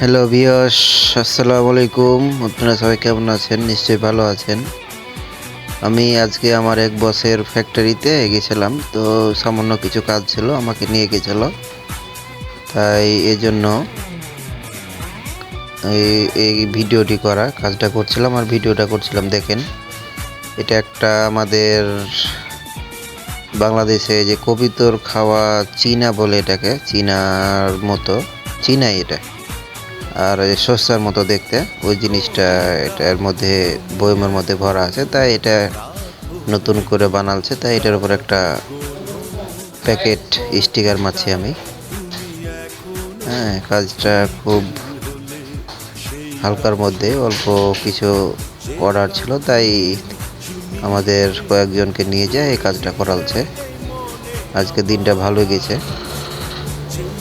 Hello বিয়স আসসালামু আলাইকুম আপনারা সবাই কেমন আছেন? নিশ্চয়ই ভালো আছেন। আমি আজকে আমার এক বসের ফ্যাক্টরিতে গেছিলাম। তো সামান্য কিছু কাজ ছিল, আমাকে নিয়ে গেছিল। তাই এজন্য এই এই ভিডিওটি করা, কাজটা করছিলাম আর ভিডিওটা করছিলাম। দেখেন, এটা একটা আমাদের বাংলাদেশে যে কবিতর খাওয়া চীনা বলে এটাকে, চীনার মতো, চীনাই এটা। আর ওই শস্যার মতো দেখতে। ওই জিনিসটা এটার মধ্যে বয়মের মধ্যে ভরা আছে, তাই এটা নতুন করে বানালছে, তাই এটার উপর একটা প্যাকেট স্টিকার মারছি আমি। হ্যাঁ কাজটা খুব হালকার মধ্যে, অল্প কিছু অর্ডার ছিল, তাই আমাদের কয়েকজনকে নিয়ে যায়, এই কাজটা করালছে। আজকে দিনটা ভালো গেছে।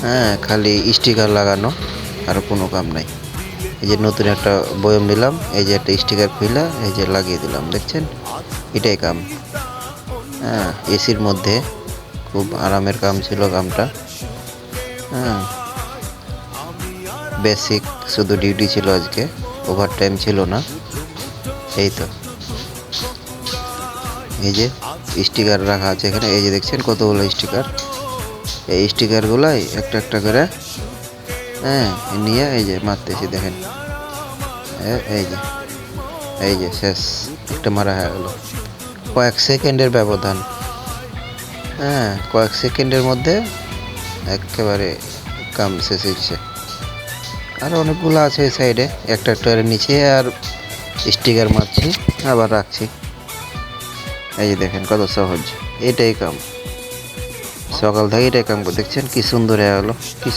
হ্যাঁ খালি স্টিকার লাগানো। আর কোনো কাম নাই। এই যে নতুন একটা বয়ম নিলাম, এই যে একটা স্টিকার খুইলা, এই যে লাগিয়ে দিলাম, দেখছেন? এটাই কাম। হ্যাঁ এসির মধ্যে খুব আরামের কাম ছিল কামটা। হ্যাঁ বেসিক শুধু ডিউটি ছিল আজকে ওভার টাইম ছিল না। এই তো। এই যে স্টিকার রাখা আছে এখানে, এই যে দেখছেন কতগুলো স্টিকার এই স্টিকারগুলাই একটা একটা করে হ্যাঁ নিয়ে, এই যে মারতেছি, দেখেন। এ- এই যে এই যে, শেষ। একটা মারা হয়ে গেল। কয়েক সেকেন্ডের ব্যবধান। হ্যাঁ কয়েক সেকেন্ডের মধ্যে একেবারে কাম শেষ হচ্ছে আর অনেকগুলো আছে এই সাইডে একটা করে নিচে আর স্টিকার মারছি, আবার রাখছি। এই যে দেখেন, কত সহজ। এটাই কাম। সকাল থেকে এটাই কাম দেখছেন কি সুন্দর হয়ে গেলো, কি